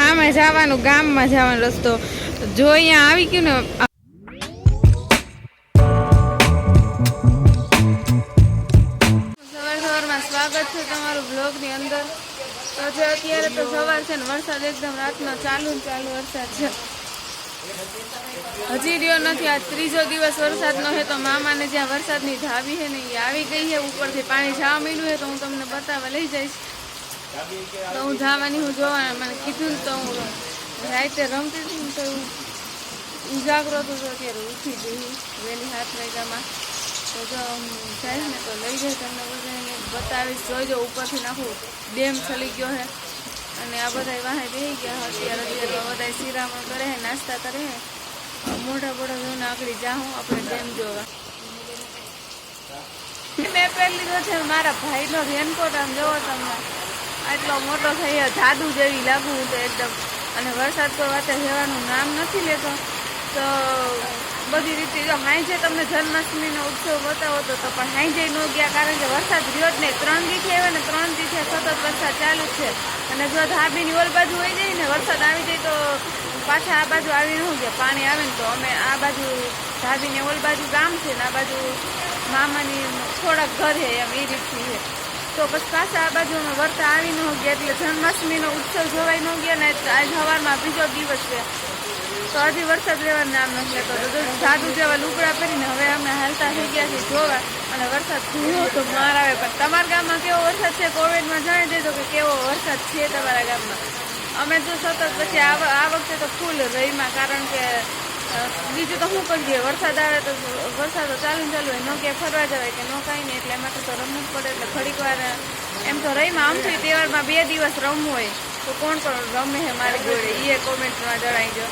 સામે જવાનું, ગામમાં જવાનો રસ્તો. જો અહીંયા આવી ગયું ને, સવાર છે ને, વરસાદ એકદમ રાતનો ચાલુ ને ચાલુ વરસાદ છે. હજી રહ્યો નથી, આજ ત્રીજો દિવસ વરસાદનો છે તો મામાને જ્યાં વરસાદની ધાવી છે ને, એ આવી ગઈ છે, ઉપરથી પાણી જવા મળ્યું છે, તો હું તમને બતાવવા લઈ જઈશ. તો હું જવાની, હું જોવા મને કીધું તો હું રાતે રમતી હતી ને તો હું ઉજાગરો તો અત્યારે ઉઠી ગઈ. વહેલી હાથ વાગ્યામાં. તો જો હું જઈશ ને તો લઈ જાય તમને બધાને. બતાવીશ જોઈજો ઉપરથી નાખું. ડેમ ચલી ગયો છે અને આ બધા વાહે બેસી ગયા અત્યારે અત્યારે બધા શિરામણ કરે છે નાસ્તા કરે છે મોટા મોટા જોઈને આગળ જાઉં આપણે ડેમ જોવા. મેં પહેરી લીધો છે મારા ભાઈનો રેનકોટ આમ જોવો તમે આટલો મોટો થયો, જાદુ જેવી લાગુ તો એકદમ. અને વરસાદ કોઈ વાતે જવાનું નામ નથી લેતો. તો બધી રીતે જો હાંજે તમને જન્માષ્ટમીનો ઉત્સવ બતાવો તો તો પણ હાંજે ન ગયા, કારણ કે વરસાદ રહ્યો જ નહીં. ત્રણ દીથી આવે ને ત્રણ દીથી સતત વરસાદ ચાલુ છે. અને જો ધાબીની ઓલ બાજુ હોય જાય ને, વરસાદ આવી જાય તો પાછા આ બાજુ આવી ન ગયા. પાણી આવે ને તો અમે આ બાજુ ધાબીને ઓલ બાજુ ગામ છે ને, આ બાજુ મામાની થોડાક ઘર છે એમ, એ રીતથી છે. તો પછી પાછા આ બાજુ અમે વર્તા આવી ન ગયા એટલે જન્માષ્ટમીનો ઉત્સવ જોવાઈ ન ગયા ને આજ સવારમાં બીજો દિવસ છે. તો હજી વરસાદ રહેવાનું નામ નથી લેતો. જાદુ જેવા લુગડા પહેરીને હવે અમે હાલતા થઈ ગયા છીએ જોવા અને વરસાદ ધૂળો તો માર આવે. પણ તમારા ગામમાં કેવો વરસાદ છે? કોવિડમાં જાણી દેજો કે કેવો વરસાદ છે તમારા ગામમાં? અમે તો સતત પછી આ વખતે તો ફૂલ રહીમાં કારણ કે બીજું તો શું કરીએ વરસાદ આવે તો વરસાદ તો ચાલુ ચાલુ હોય. ન ક્યાંય ફરવા જવાય કે ન કાંઈ નહીં એટલે એમાં તો રમવું જ પડે. એટલે ઘડીક વાર એમ તો રહીમાં. આમ થઈ તહેવારમાં બે દિવસ રમવું હોય તો કોણ કોણ રમે છે મારી જોડે? એ કોમેન્ટમાં જણાવી દો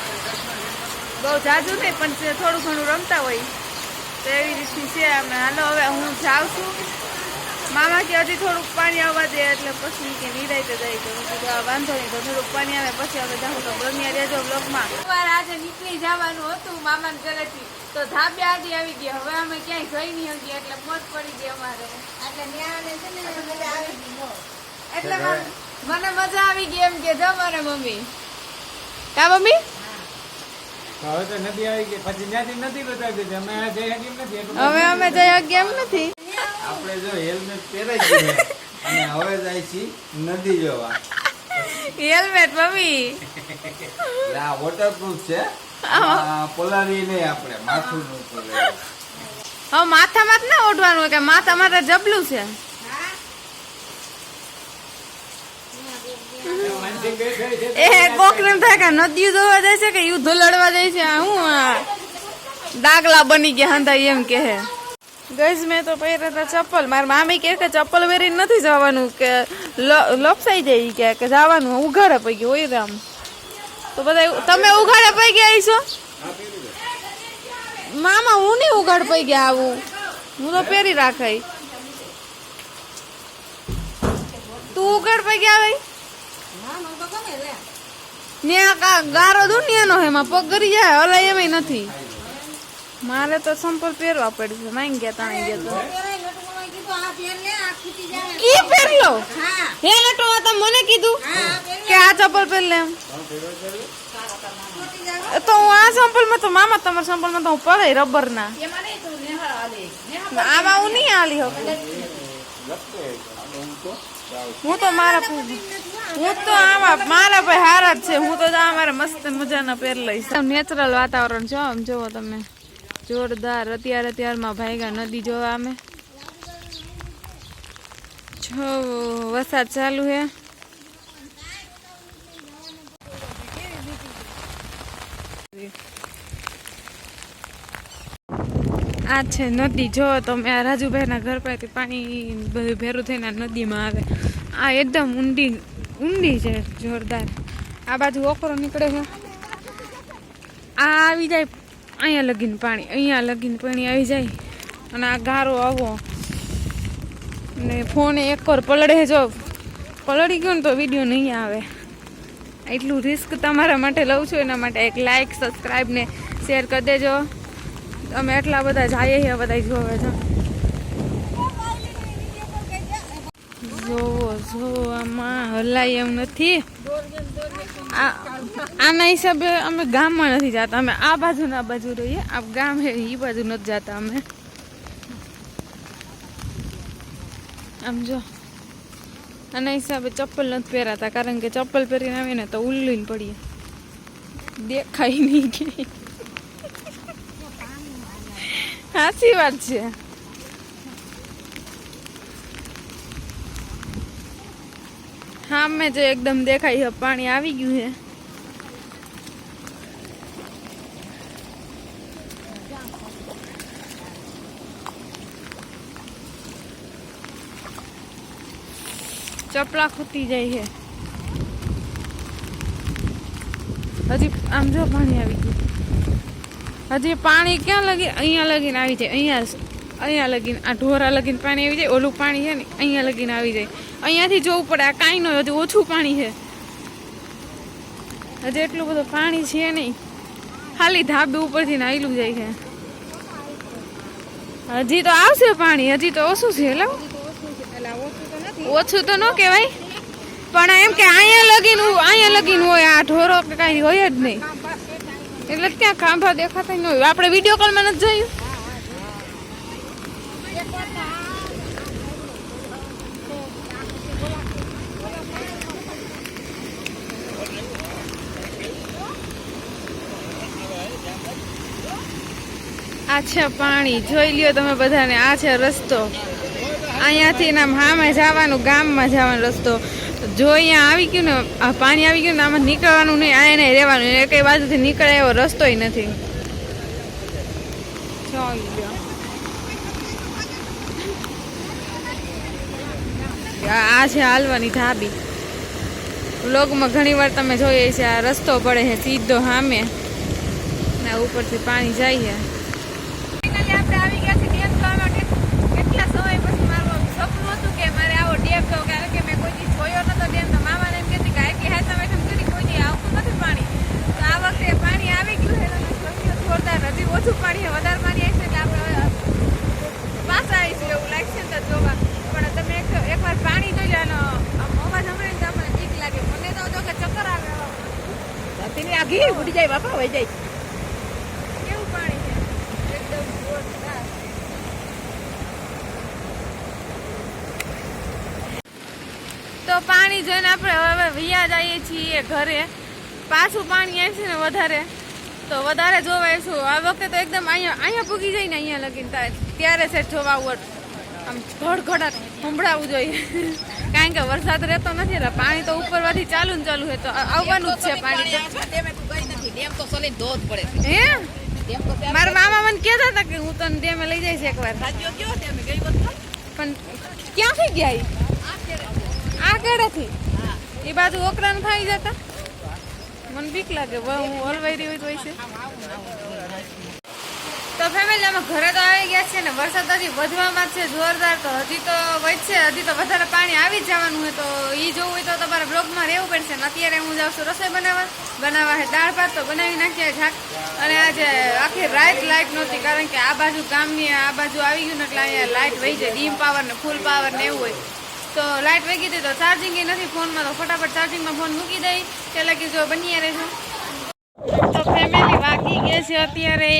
બહુ જાજુ નહીં, પણ થોડું ઘણું રમતા હોય તો એવી રીતની છે. અમે હાલો, હવે હું જાઉં છું. મામા કે હજી થોડુંક પાણી આવવા દે એટલે પછી કે નિરાયતે જાય તો કીધું આ વાંધો નહીં તો થોડુંક પાણી આવે પછી અમે જાઉં તો બન્યા રહેજો બ્લોગમાં આજે નીકળી જવાનું હતું મામાના ઘરેથી. તો ધાબે આજે આવી ગયા હવે અમે ક્યાંય જઈ નહીં હગી એટલે મોત પડી ગઈ અમારે. એટલે ન્યાને છે ને મજા આવી ગઈ એટલે મને- મને મજા આવી ગઈ એમ કે જો મારે મમ્મી. કા મમ્મી? હવે તો નદી આવી ગઈ. પછી ત્યાંથી નથી બતાવી દીધી. અમે આ જઈ હકી નથી હવે અમે જઈ એમ નથી. આપણે જો હેલ્મેટ પહેરાઈ ગયું અને હવે જાય છે નદી જોવા. Helmet mummy. આ વોટરપ્રૂફ છે. પોલારી નહીં આપણે માથું નું પડે હવે માથામાં જ ના ઓઢવાનું કે માથામાં તો જબલું છે. એ કોક ને થાય કે નદીઓ જોવા જાય છે કે યુદ્ધ લડવા જાય છે હું દાગલા બની ગયા હતા એમ કે હે ગઈસ મેં તો પહેર્યા હતા ચપ્પલ. મારા મામી કે ચપ્પલ પહેરીને નથી જવાનું, કે લપસાઈ જાય કે કે જવાનું, ઉઘાડે ગયું હોય રામ તો બધા તમે ઉઘાડે પડી ગયા છો મામા, હું નહીં ઉઘાડ ગયા આવું. હું તો પહેરી રાખાય તું ઉઘાડ પૈકી ગયા ને ન્યા ગારો દુનિયાનો હે એમાં પગ કરી જાય, હલાય એમ નથી. મારે તો સંપલ પહેરવા પડશે માંગ ગયા તાણી ગયા તો. કી પહેરલો? આ મને કીધું. કે આ ચપ્પલ પહેર લે એમ. તો હું આ સંપલમાં તો મામા તમારા સંપલમાં તો હું પડે રબર આમાં હું નહીં આલી શકું. હું તો મારા હું તો આમાં મારા ભાઈ હારા જ છે. હું તો મારા મસ્ત મજાના પહેર લઈશ. નેચરલ વાતાવરણ છો આમ જોવો તમે. જોરદાર. અત્યારે અત્યારમાં ભાઈગા નદી જોવા અમે છો વરસાદ ચાલુ હે. આ છે નદી. જો, તમે આ રાજુભાઈના ઘર પાસેથી પાણી બધું ભેરું થઈને નદીમાં આવે. આ એકદમ ઊંડી ઊંડી છે, જોરદાર. આ બાજુ ઓકરો નીકળે છે. આ આવી જાય અહીંયા લગીને પાણી, અહીંયા લગીને પાણી આવી જાય અને આ ગારો આવો. ને ફોન એક વાર પલળે જો. પલળી ગયો ને તો વીડિયો નહીં આવે. એટલું રિસ્ક તમારા માટે લઉં છું, એના માટે એક લાઈક સબસ્ક્રાઈબ ને શેર કરી દેજો. અમે એટલા બધા જઈએ છીએ બધા જોવે છે. જોવો જો આમાં હલાય એમ નથી. આના હિસાબે અમે ગામમાં નથી જતા. અમે આ બાજુ ના બાજુ રહીએ. આ ગામ હે એ બાજુ નથી જતા અમે. આમ જો. આના હિસાબે ચપ્પલ નથી પહેરાતા. કારણ કે ચપ્પલ પહેરીને આવીને તો ઉલ્લીને પડીએ. દેખાય નહીં કે. સાચી વાત છે. હા, મેં જો એકદમ દેખાય છે, પાણી આવી ગયું છે. ચપલા ખૂટી જાય છે. હજી આમ જો પાણી આવી ગયું. હજી પાણી ક્યાં લગી, અહીંયા લગીને આવી જાય, અહીંયા અહીંયા લગીને આ ઢોરા લગીને પાણી આવી જાય ઓલું પાણી છે ને અહીંયા લગીને આવી જાય. અહીંયાથી જોવું પડે આ કાંઈ ન હજી ઓછું પાણી છે. હજી એટલું બધું પાણી છે નહીં. ખાલી ધાબે ઉપરથી નાયલું જાય છે. હજી તો આવશે પાણી હજી તો ઓછું છે એટલે ઓછું તો ન કહેવાય. પણ એમ કે અહીંયા લગીન અહીંયા લગીન હોય આ ઢોરો કે કાંઈ હોય જ નહીં. એટલે ક્યાં ખાંભા દેખાતા ન હોય. આપણે વીડિયો કોલમાં નથી જોયું? આ છે પાણી. જોઈ લ્યો તમે બધાને, આ છે રસ્તો. અહીંયાથી આમ હામે જવાનું, ગામમાં જવાનો રસ્તો. જો અહીંયા આવી ગયું ને, આ પાણી આવી ગયું ને, આમાં નીકળવાનું નહીં, આ એને રહેવાનું. એ કઈ બાજુથી નીકળે એવો રસ્તો નથી. આ છે હાલવાની ઢાબી વ્લોગમાં ઘણી વાર તમે જોઈએ છે આ રસ્તો પડે છે સીધો સામે ને ઉપરથી પાણી જાય છે આપણે આવી ગયા છે ડેમ જોવા માટે કેટલા સમય પછી મારું સપનું હતું કે મારે આવો ડેમ જોવો કારણ કે મેં કોઈ દી જોયો નતો ડેમ તો મામાને એમ કહેતી કે આટલી હાથા મેઠમ કરી કોઈ દી આવતું નથી પાણી તો આ વખતે પાણી આવી ગયું છે અને જોયું જોરદાર હજી ઓછું પાણી વધારે પાણી આવશે એટલે આપણે પાછા આવીશું એવું લાગશે ને તો જોવા. પણ તમે એક એકવાર પાણી જોઈ લો અવાજ સાંભળીને તો આપણને બીક લાગે. મને તો જો કે ચક્કર આવે. તેની તેની આઘી ઉડી જાય બાપા વહી જાય. કેવું પાણી છે? એકદમ જોરદાર. તો પાણી જોઈને આપણે હવે વૈયા જઈએ છીએ ઘરે. પાછું પાણી આવશે ને વધારે. તો વધારે જોવાઈશું આ વખતે તો એકદમ અહીંયા અહીંયા પૂગી જાય ને અહીંયા લગીને થાય. ત્યારે છે જોવાવું આમ ઘડઘડાટ સંભળાવવું જોઈએ. કારણ કે વરસાદ રહેતો નથી, એટલે પાણી તો ઉપરવાથી ચાલુ ને ચાલુ છે તો આવવાનું જ છે પાણી ધોધ છે હે? મારા મામા મને કહેતા હતા કે હું તને ડેમે લઈ જઈશ એકવાર? પણ ક્યાંથી ગયા? આ છેડે. આ કેડેથી હા એ બાજુ ઓકરાનું ખાઈ જતા? મને બીક લાગે હું હલવાઈ રહી હોય તો છે. તો ફેમિલી અમે ઘરે તો આવી ગયા છે ને, વરસાદ હજી વધવામાં છે, જોરદાર તો હજી તો વધશે હજી તો વધારે પાણી આવી જ જવાનું હોય તો એ જોવું હોય તો તમારે બ્લોગમાં રહેવું પડશે. ને અત્યારે હું જાઉં છું રસોઈ બનાવવા. બનાવવા છે દાળ ભાત, તો બનાવી નાખીએ ઝાક અને આજે આખી રાત લાઇટ નહોતી, કારણ કે આ બાજુ ગામની આ બાજુ આવી ગયું ને એટલે અહીંયા લાઇટ વહી જાય. ડીમ પાવર ને ફૂલ પાવર ને એવું હોય. તો લાઇટ વેગી હતી તો ચાર્જિંગ નથી ફોનમાં, તો ફટાફટ ચાર્જિંગમાં ફોન મૂકી દઈ. તે લગી જો બની રહેશું તો ફેમિલી વાગી ગયા છે અત્યારે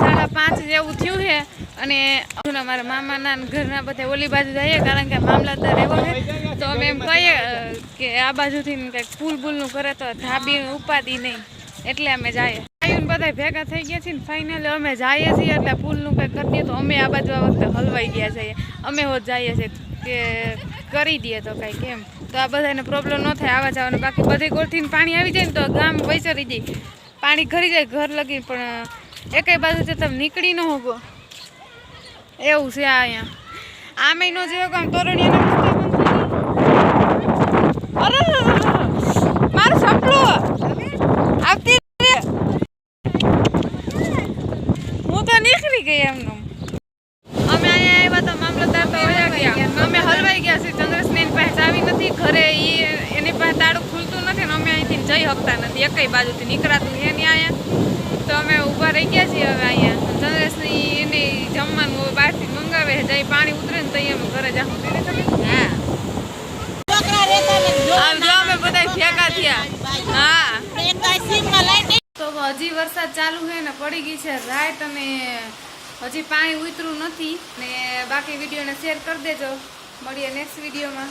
સાડા પાંચ જેવું થયું છે. અને હું મારા મામાના ઘરના બધા ઓલી બાજુ જઈએ, કારણ કે મામલતદાર એવો છે. તો અમે એમ કહીએ કે આ બાજુથી કંઈક પુલ બુલનું કરે તો ધાબી ઉપાદી નહીં. એટલે અમે જઈએ. આવીને બધા ભેગા થઈ ગયા છીએ ફાઇનલી અમે જઈએ છીએ, એટલે પુલનું કંઈક કરીએ તો અમે આ બાજુ આ વખતે હલવાઈ ગયા છીએ. અમે હોત જઈએ છીએ. કે કરી દઈએ તો કાંઈ એમ. તો આ બધાને પ્રોબ્લેમ ન થાય, આવા જવાનું. બાકી બધી ગોળથીને પાણી આવી જાય ને તો ગામ વૈસરી જાય પાણી ઘરી જાય, ઘર લગી, પણ એકેય બાજુથી તમે નીકળી ન હોગો. એવું છે આ અહીંયા. આ મહિનો જેવો કામ તોરણીયા અરે મારું આવતી હું તો નીકળી ગઈ એમનું. જઈ શકતા નથી એકઈ બાજુથી નીકળાતું છે નહીં અહીંયા. તો અમે ઊભા રહી ગયા છીએ હવે અહીંયા. જનરેશની એની જમવાનું બહારથી મંગાવે છે જઈ પાણી ઉતરે ને તઈ અમે ઘરે જાઉં તેને હા. અમે બધા ભેગા થયા. હા. તો હજી વરસાદ ચાલુ છે ને પડી ગઈ છે રાઈટ અને હજી પાણી ઉતરું નથી ને બાકી વિડીયોને શેર કરી દેજો. મળીએ નેક્સ્ટ વિડીયોમાં.